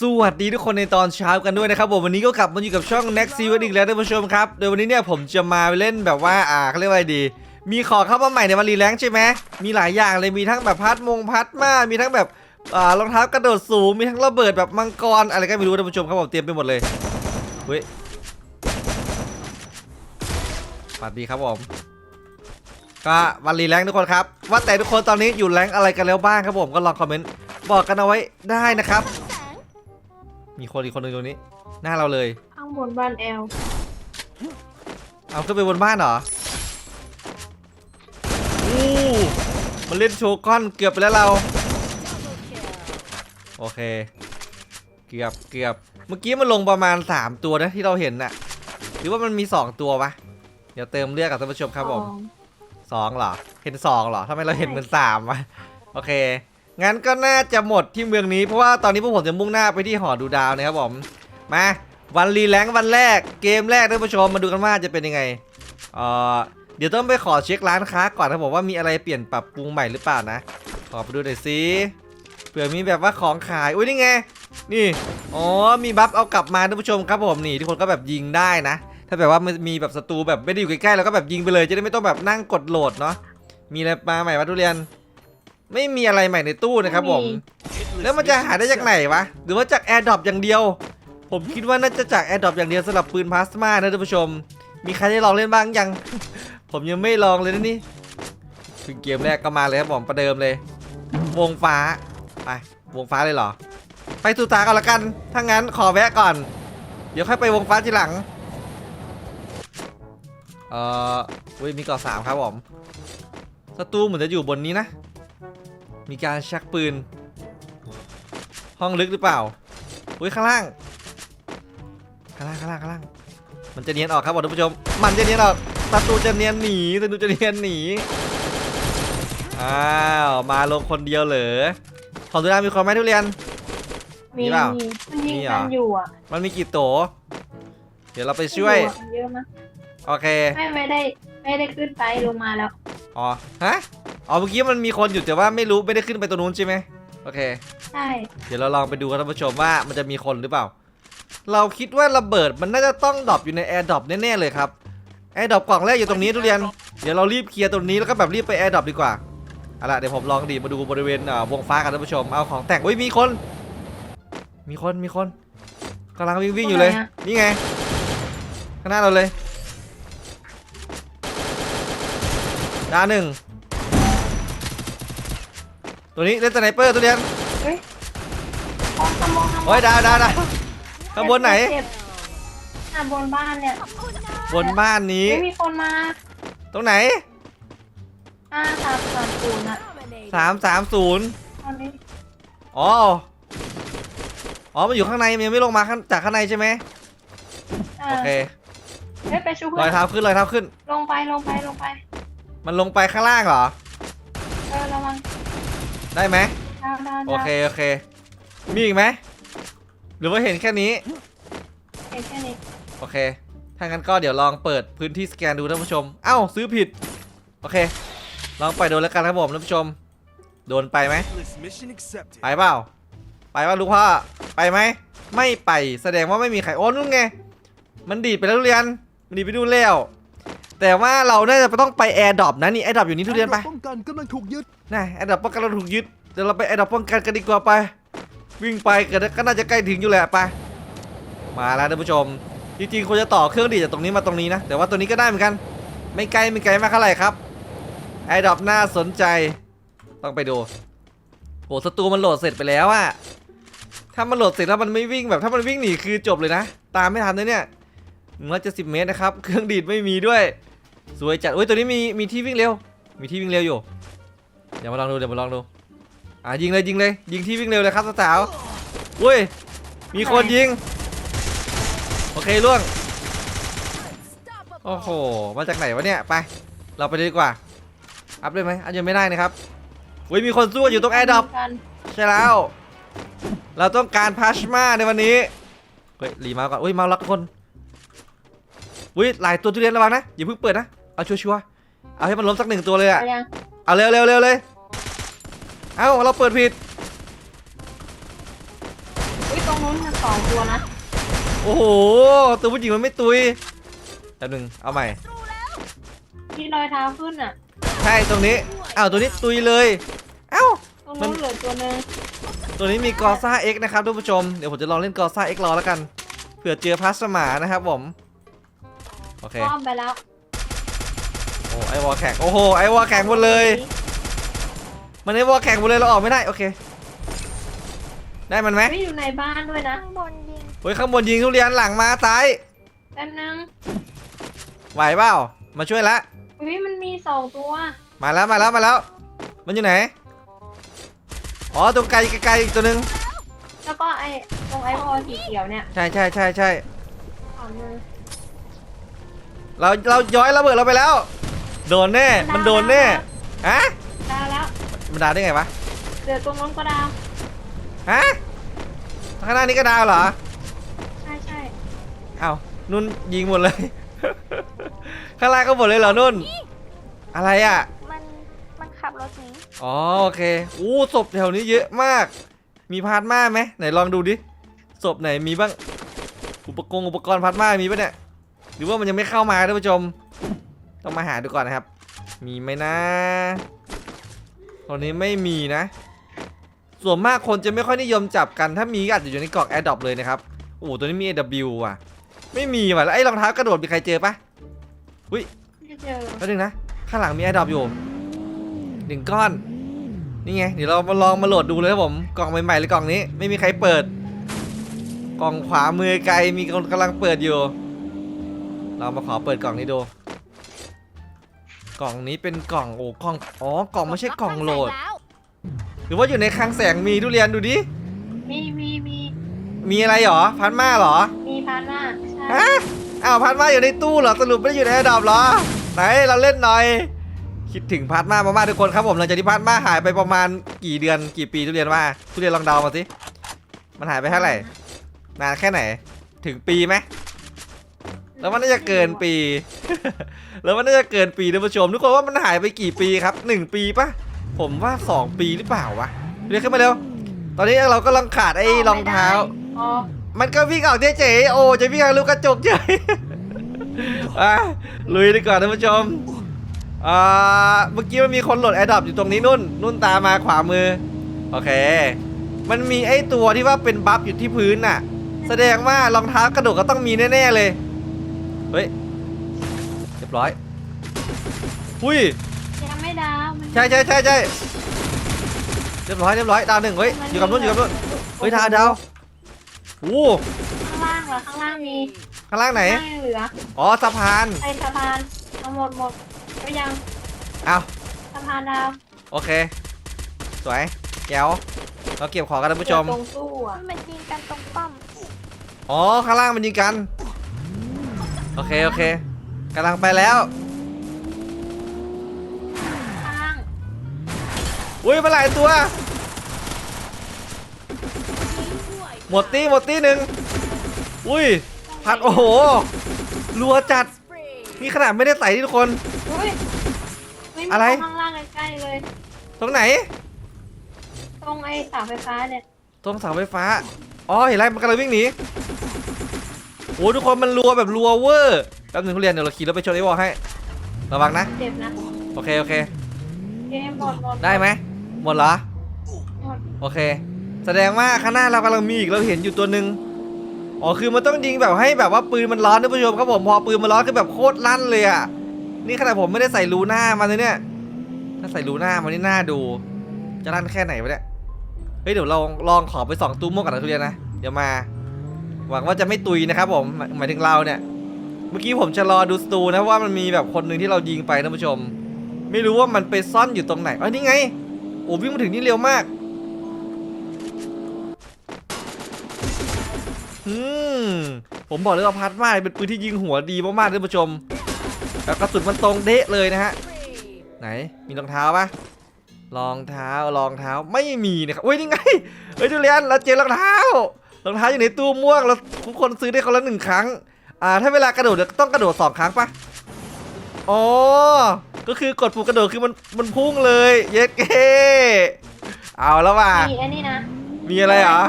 สวัสดีทุกคนในตอนเช้ากันด้วยนะครับผมวันนี้ก็กลับมาอยู่กับช่อง Next Series อีกแล้วท่านผู้ชมครับโดยวันนี้เนี่ยผมจะมาเล่นแบบว่าอ่าเขาเรียกว่าอะไรดี มีของเข้ามาใหม่ในวันรีแลงใช่ไหมมีหลายอย่างเลยมีทั้งแบบพัดมงพัดมามีทั้งแบบอ่ารองเท้ากระโดดสูงมีทั้งระเบิดแบบมังกรอะไรก็ไม่รู้ท่านผู้ชมครับผมเตรียมไปหมดเลยเฮ้ยสวัสดีครับผมก็วันรีแลงทุกคนครับว่าแต่ทุกคนตอนนี้อยู่แรงอะไรกันแล้วบ้างครับผมก็ลองคอมเมนต์บอกกันเอาไว้ได้นะครับ มีคนอีกคนหนึ่งตรงนี้ หน้าเราเลย ข้างบนบ้านแอลเอาขึ้นไปบนบ้านเหรออู้มันเล่นโชว์ก้อนเกือบไปแล้วเรา โอเค เกือบเกือบ เมื่อกี้มันลงประมาณ 3 ตัวนะที่เราเห็นน่ะ หรือว่ามันมี 2 ตัวปะเดี๋ยวเติมเลือดกับท่านผู้ชมครับผมสองเหรอ เห็นสองเหรอทำไมเราเห็นเหมือนสามวะโอเค งั้นก็น่าจะหมดที่เมืองนี้เพราะว่าตอนนี้พวกผมจะมุ่งหน้าไปที่หอดูดาวนะครับผมมาวันรีแลงวันแรกเกมแรกท่านผู้ชมมาดูกันว่าจะเป็นยังไงเอ่อเดี๋ยวต้องไปขอเช็คร้านค้าก่อนนะผมว่ามีอะไรเปลี่ยนปรับปรุงใหม่หรือเปล่านะขอไปดูหน่อยสิเผื่อมีแบบว่าของขายอุ้ยนี่ไงนี่อ๋อมีบัฟเอากลับมาท่านผู้ชมครับผมนี่ทุกคนก็แบบยิงได้นะ ถ้าแบบว่ามันมีแบบศัตรูแบบไม่ได้อยู่ใกล้ๆเราก็แบบยิงไปเลยจะได้ไม่ต้องแบบนั่งกดโหลดเนาะมีอะไรมาใหม่วะทุเรียน ไม่มีอะไรใหม่ในตู้นะครับผม แล้วมันจะหาได้จากไหนวะ หรือว่าจากแอร์ดรอปอย่างเดียว ผมคิดว่าน่าจะจากแอร์ดรอปอย่างเดียวสำหรับปืนพลาสมานะท่านผู้ชม มีใครได้ลองเล่นบ้างยัง ผมยังไม่ลองเลยนะนี่ถึงเกมแรกก็มาเลยครับผมประเดิมเลย วงฟ้า ไป วงฟ้าเลยเหรอ ไปตูตากันละกัน ถ้างั้นขอแวะก่อน เดี๋ยวค่อยไปวงฟ้าทีหลัง เอ่ออุ้ยมีเกาะสามครับผมศัตรูเหมือนจะอยู่บนนี้นะ มีการชักปืน ห้องลึกหรือเปล่าอุ้ยข้างล่าง ข้างล่างข้างล่างข้างล่าง มันจะเนียนออกครับผมท่านผู้ชม มันจะเนียนออกศัตรูจะเนียนหนีศัตรูจะเนียนหนี อ้าว มาลงคนเดียวเหรอของตุลามีคนไหมทุเรียน มีมีเปล่ามีมันยิงมีเหรอ กันอยู่อะมันมีกี่โต เดี๋ยวเราไปช่วยอยู่อะมันเยอะนะโอเค ไม่ไม่ได้ไม่ได้ขึ้นไปลงมาแล้ว อ๋อ ฮะ อ๋อเมื่อกี้มันมีคนอยู่แต่ว่าไม่รู้ไม่ได้ขึ้นไปตรงนู้นใช่ไหมโอเค ใช่เดี๋ยวเราลองไปดูกันท่านผู้ชมว่ามันจะมีคนหรือเปล่า เราคิดว่าระเบิดมันน่าจะต้องดรอปอยู่ในแอร์ดรอปแน่ๆเลยครับแอร์ดรอปกล่องแรกอยู่ตรงนี้ทุเรียน เดี๋ยวเรารีบเคลียร์ตรงนี้แล้วก็แบบรีบไปแอร์ดรอปดีกว่าเอาล่ะเดี๋ยวผมลองดีดมาดูบริเวณอ่าวงฟ้ากันท่านผู้ชม เอาของแต่งเฮ้ยมีคน มีคนมีคนกำลังวิ่งวิ่งอยู่เลย นี่ไงข้างหน้าเราเลยดาวหนึ่ง ตัวนี้เล่นสไนเปอร์ทุเรียนมองสมองโอ้ยดาวดาวดาวข้างบนไหน เจ็บอะบนบ้านเนี่ยบนบ้านนี้ ไม่มีคนมาตรงไหนอ่าสามสามศูนย์อะสามสามศูนย์ตอนนี้อ๋อ อ๋อ มันอยู่ข้างในมันยังไม่ลงมาข้างจากข้างในใช่ไหมอ่าโอเคเฮ้ยไปชูรเพื่ออยนเท้าขึ้นรอยเท้าขึ้น ลงไปลงไปลงไป มันลงไปข้างล่างเหรอเออระวัง ได้ไหมดาวดาวโอดาวเคโอเค มีอีกไหมหรือว่าเห็นแค่นี้ เห็นแค่นี้โอเค ถ้างั้นก็เดี๋ยวลองเปิดพื้นที่สแกนดูท่านผู้ชม เอ้าซื้อผิด โอเค ลองไปโดนแล้วกันครับผมท่านผู้ชม โดนไปไหม Mission accepted. ไปเปล่า ไปว่าลูกพ่อ ไปไหม ไม่ไป แสดงว่าไม่มีใครโอ้นู่นไง มันดีดไปแล้วทุเรียน มันดีดไปดูนแล้ว แต่ว่าเราน่าจะต้องไปแอร์ดรอปนะนี่แอร์ดรอปอยู่นี่ทุเรียนไปป้องกันกำลังถูกยึดน่ะแอร์ดรอปป้องกันเราถูกยึดเดี๋ยวเราไปแอร์ดรอปป้องกันกันดีกว่าไป วิ่งไปกันก็น่าจะใกล้ถึงอยู่แหละไป มาแล้วท่านผู้ชม จริงๆควรจะต่อเครื่องดีดจากตรงนี้มาตรงนี้นะ แต่ว่าตัวนี้ก็ได้เหมือนกัน ไม่ไกลไม่ไกลมากเท่าไหร่ครับแอร์ดรอปน่าสนใจต้องไปดูโหศัตรูมันโหลดเสร็จไปแล้วอะถ้ามันโหลดเสร็จแล้วมันไม่วิ่งแบบถ้ามันวิ่งหนีคือจบเลยนะ ตามไม่ทันเลยเนี่ย หนึ่งร้อยเจ็ดสิบเมตรนะครับ เครื่องดีดไม่มีด้วย สวยจัดโอ้ยตัวนี้มีมีที่วิ่งเร็ว มีที่วิ่งเร็วอยู่ เดี๋ยวมาลองดู เดี๋ยวมาลองดู อะยิงเลยยิงเลย ยิงที่วิ่งเร็วเลยครับสาวๆอุ้ย มีคนยิง โอเคล่วง โอ้โห มาจากไหนวะเนี่ย ไป เราไปดีกว่า อัพได้ไหมอัพยังไม่ได้นะครับอุ้ยมีคนสู้อยู่ตรงแอร์ดรอปกันใช่แล้ว เราต้องการพาชมาในวันนี้ เฮ้ยรีมาก่อนอุ้ยมาล็อกคน อุ้ยหลายตัวทุเรียนระวังนะอย่าเพิ่งเปิดนะเอาชัวร์ๆเอาให้มันล้มสักหนึ่งตัวเลยอะเอายังเอาเร็วเร็วเร็วเลยเอาเราเปิดผิดอุ้ยตรงรงนู้นมันสองตัวนะโอ้โหตัวผู้หญิงมันไม่ตุยแป๊บนึงเอาใหม่ ที่รอยเท้าขึ้นอะ ใช่ตรงนี้อ้าวตัวนี้ตุยเลยเอ้า ตรงนู้นเหลือตัวหนึงตัวนี้มีกอซ่า X นะครับท่านผู้ชม เดี๋ยวผมจะลองเล่นกอซ่า X รอแล้วกัน เผื่อเจอพลาสมานะครับผม โอเค อ้อมไปแล้วโอ้ไอวอลแข่งโอ้โหไอวอลแข่งหมดเลย มันไอวอลแข่งหมดเลยเราออกไม่ได้โอเค ได้มันไหมไม่อยู่ในบ้านด้วยนะข้างบนยิง เฮ้ยข้างบนยิงทุเรียนหลังมาซ้ายแป๊บนึงไหวเปล่ามาช่วยละ อุ้ยมันมีสองตัวมาแล้วมาแล้วมาแล้ว มันอยู่ไหน อ๋อตรงไกลไกลๆอีกตัวหนึงแล้วก็ไอ้ตรงไอ้พอสีเขียวเนี่ยใช่ใช่ใช่ใช่สองมือ เราเราย้อยระเบิดเราไปแล้ว โดนแน่ มันโดนแน่ฮะดาวแล้วมันดาวได้ไงวะเหลือตรงนู้นก็ดาวฮะข้างหน้านี้ก็ดาวเหรอใช่ใช่เอ้านุ่นยิงหมดเลย ข้างล่างก็หมดเลยเหรอนุ่น อะไรอะ มันมันขับรถหนีอ๋อโอเคอู้ศพแถวนี้เยอะมาก มีพาร์ทมาไหมไหนลองดูดิศพไหนมีบ้างอุปกรณ์อุปกรณ์พาร์ทมามีปะเนี่ย หรือว่ามันยังไม่เข้ามาท่านผู้ชม ต้องมาหาดูก่อนนะครับ มีไหมนะ ตอนนี้ไม่มีนะ ส่วนมากคนจะไม่ค่อยนิยมจับกัน ถ้ามีก็อาจจะอยู่ในกล่อง a อ r d r o p เลยนะครับ โอ้โหตัวนี้มี AW ว่ะ ไม่มีว่ะ แล้วไอ้รองเท้ากระโดดมีใครเจอปะไม่เจอแป๊บนึงนะ ข้างหลังมี a อ r d r o p อยู่หนึ่งก้อน นี่ไง เดี๋ยวเรามาลองมาโหลดดูเลยครับผม กล่องใหม่ๆเลยกล่องนี้ ไม่มีใครเปิด กล่องขวามือไกลมีคนกำลังเปิดอยู่ เรามาขอเปิดกล่องนี้ดู กล่องนี้เป็นกล่องโอ้กล่องอ๋อกล่องไม่ใช่กล่องโหลดแล้วหรือว่าอยู่ในคลังแสงมีทุเรียนดูดิมีมีมีมีอะไรหรอพันมาเหรอ มีพาน่าใช่ฮะอ้าวพัดมาอยู่ในตู้เหรอสรุปไม่ได้อยู่ในแอร์ดรอปเหรอ ไหนเราเล่นหน่อย คิดถึงพัดมามากๆทุกคนครับผมหลังจากที่พัดมาหายไปประมาณกี่เดือนกี่ปีทุเรียนว่าทุเรียนลองเดามาสิมันหายไปเท่าไหร่นานแค่ไหน ถึงปีไหม แล้วมันน่าจะเกินปี แล้วมันน่าจะเกินปีท่านผู้ชมทุกคนว่ามันหายไปกี่ปีครับหนึ่งปีปะผมว่าสองปีหรือเปล่าวะเรียกขึ้นมาเร็ว ตอนนี้เรากำลังขาดไอ้รองเท้า อ๋อมันก็วิ่งออกเฉยๆโอ้จะวิ่งออกลูกกระจกเฉยอะลุยดีกว่าท่านผู้ชมอ่าเมื่อกี้มันมีคนโหลดแอดดอปอยู่ตรงนี้นุ่น นุ่นตามมาขวามือ โอเค มันมีไอ้ตัวที่ว่าเป็นบัฟอยู่ที่พื้นน่ะ แสดงว่ารองเท้ากระโดดก็ต้องมีแน่ๆเลย เฮ้ยเรียบร้อยอุ้ยยังไม่ดาวมันใช่ใช่ใช่ใช่เรียบร้อยเรียบร้อยดาวหนึ่งเฮ้ยอยู่กับนุ่นอยู่กับนุ่นเฮ้ยดาวดาวโอ้ข้างล่างเหรอข้างล่างมีข้างล่างไหน ข้างล่างเหลืออ๋อสะพานไอ้สะพานเอาหมดหมดก็ยังเอาสะพานดาวโอเค สวยแก้วเราเก็บของกันท่านผู้ชม เหลือตรงตู้อะมันยิงกันตรงป้อม อ๋อ ข้างล่างมันยิงกัน โอเค โอเคกำลังไปแล้ว ข้างล่างอุ้ยมาหลายตัวหมดตีหมดตีหนึ่งอุ้ย พัดโอ้โห รัวจัดนี่ขนาดไม่ได้ใส่ที่ทุกคน อุ้ยไม่มีอะไร ข้างล่างใกล้ๆเลย ตรงไหน ตรงไอ้เสาไฟฟ้าเนี่ย ตรงเสาไฟฟ้า อ๋อ เห็นไรมันกำลังวิ่งหนี โอ้ทุกคนมันรัวแบบรัวเวอร์แป๊บนึงทุเรียนเดี๋ยวเราขี่รถไปชนไอ้วอลให้ ระวังนะ เจ็บนะโอเคโอเค เกมหมดหมดได้ไหมหมดเหรอ หมดโอเค แสดงว่าข้างหน้าเรากำลังมีอีกเราเห็นอยู่ตัวหนึ่งอ๋อคือมันต้องยิงแบบให้แบบว่าปืนมันร้อนท่านผู้ชมครับผมพอปืนมันร้อนคือแบบโคตรลั่นเลยอะนี่ขนาดผมไม่ได้ใส่รูหน้ามาเลยเนี่ย ถ้าใส่รูหน้ามันนี่น่าดู จะลั่นแค่ไหนวะเนี่ยเฮ้ยเดี๋ยวเราลองขอไปสองตู้ม่วงกับนะทุเรียนนะเดี๋ยวมา หวังว่าจะไม่ตุยนะครับผมหมายถึงเราเนี่ย เมื่อกี้ผมจะรอดูสตูนะว่ามันมีแบบคนหนึ่งที่เรายิงไปท่านผู้ชม ไม่รู้ว่ามันไปซ่อนอยู่ตรงไหนอ๋อนี่ไงโอ้วิ่งมาถึงนี่เร็วมากอืมผมบอกเลยว่าพัดมากเป็นปืนที่ยิงหัวดีมากๆท่านผู้ชม แล้วกระสุนมันตรงเดะเลยนะฮะไหนมีรองเท้าปะรองเท้ารองเท้าไม่มีนะครับเฮ้ยนี่ไงเฮ้ยทุเรียนเราเจอรองเท้า รองเท้าอยู่ในตู้ม่วงเราทุกคนซื้อได้คนละหนึ่งครั้ง อ่า ถ้าเวลากระโดดต้องกระโดดสองครั้งปะอ๋อ ก็คือกดปุ่มกระโดดคือมันมันพุ่งเลย เย็ดเก้เอาแล้วว่ะ มีไอ้นี่นะมีอะไรเหรอ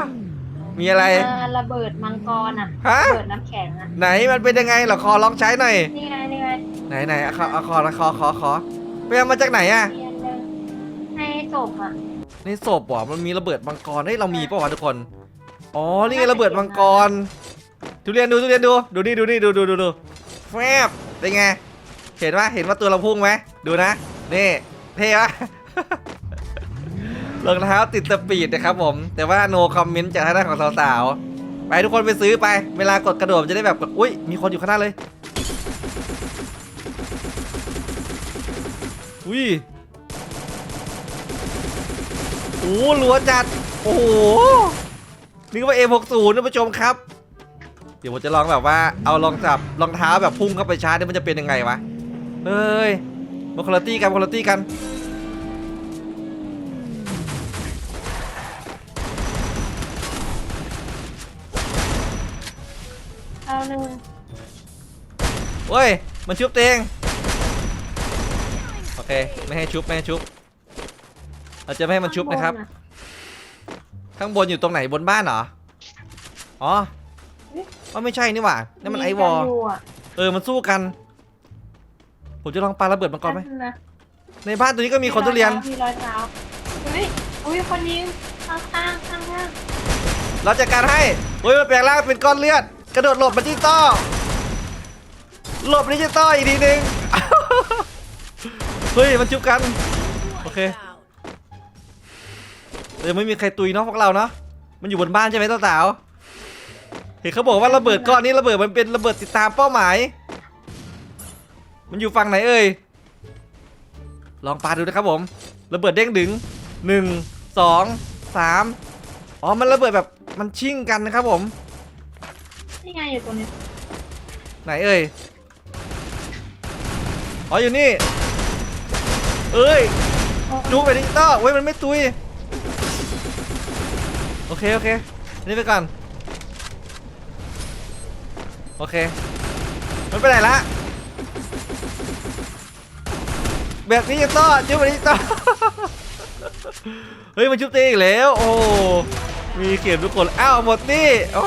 มีอะไร เออระเบิดมังกรอะฮะ ระเบิดน้ำแข็งอะ ไหนมันเป็นยังไงเหรอคอลองใช้หน่อย นี่ไงนี่ไงไหนไหนเอาขอเอาขอขอขอขอไปเอามาจากไหนอะเรียนเลยให้จบอะในศพว่ะมันมีระเบิดมังกรเฮ้ยเรามีป่าวะทุกคน อ๋อ นี่ไงระเบิดมังกร ทุเรียนดูทุเรียนดู ดูนี่ดูนี่ดูดูดูดูแฟบเป็นไง เห็นว่าเห็นว่าตัวเราพุ่งไหมดูนะ นี่เท่ปะรองเท้าติดสปีดนะครับผม แต่ว่า no comment จากทางด้านของสาวๆ ไปทุกคนไปซื้อไป เวลากดกระโดดจะได้แบบอุ้ย มีคนอยู่ข้างหน้าเลย อุ้ยโอ้หรัวจัด โอ้โห นี่ก็ว่า M60 ท่านผู้ชมครับ เดี๋ยวผมจะลองแบบว่าเอาลองจับรองเท้าแบบพุ่งเข้าไปชาร์จเนี่ยมันจะเป็นยังไงวะเฮ้ยมาคุณตี้กันคุณตี้กันเอาหนึ่งเฮ้ย มันชุบเตวเองโอเค ไม่ให้ชุบ ไม่ให้ชุบ เราจะไม่ให้มันชุบนะครับข้างบนอยู่ตรงไหนบนบ้านเหรอ อ๋อว่าไม่ใช่นี่หว่านั่นมันไอวอลกัยู่ะเออ มันสู้กัน ผมจะลองปาระเบิดมันก่อนไหมแป๊บงะในบ้านตัวนี้ก็มีคนทุเรียน มีรอยเท้าเฮ้ยอุ้ยคนยิงข้างข้างข้างข้างเราจัดการให้เฮ้ยมันแปลงร่างเป็นก้อนเลือด กระโดดหลบมาที่ต้อหลบดิจิตอลอีกทีหนึง เฮ้ย มันจุบกัน โอเค เออไม่มีใครตุยเนาะพวกเราเนาะมันอยู่บนบ้านใช่ไหมต้าสาวเห็นเขาบอกว่าระเบิดก้อนนี้ระเบิดมันเป็นระเบิดติดตามเป้าหมาย มันอยู่ฝั่งไหนเอ่ยลองปาดูนะครับผมระเบิดเด้งดึงหนึ่งสองสามอ๋อมันระเบิดแบบมันชิ่งกันนะครับผมนี่ไงอยู่ตรงเนี้ยไหนเอ่ยอ๋ออยู่นี่ เอ้ยโอ้จูไปดิจิตอลเว้ยมันไม่ตุย โอเค โอเค นี่ไปก่อน โอเค มันไปไหนละแบบดิจิตอลจูไปดิจิตอเฮ้ย มันชุบเตอีกแล้ว โอ้มีเขียนทุกคน อ้าวหมดนี่ โอ้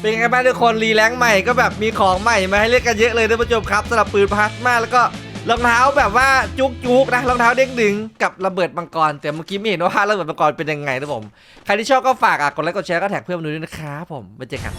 เป็นไงบ้างทุกคนรีแลงค์ใหม่ก็แบบมีของใหม่มาให้เล่นกันเยอะเลยท่านผู้ชมครับสำหรับปืนพลาสมาแล้วก็ รองเท้าแบบว่าจุกจุกๆนะรองเท้าเด้งดึงกับระเบิดมังกรแต่เมื่อกี้ไม่เห็นว่าระเบิดมังกรเป็นยังไงนะผมใครที่ชอบก็ฝากอะกดไลค์กดแชร์ก็แท็กเพื่อนมาดูด้วยนะครับผมไปเจอกัน